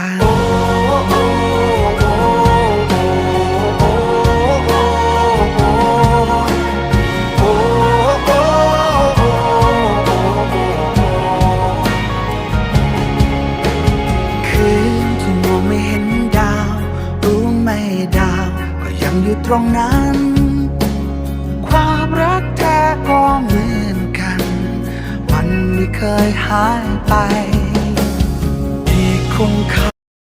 น ดาว ก็ยังอยู่ตรงนั้น ความรักแท้ก็เหมือนกัน มันไม่เคยหายไป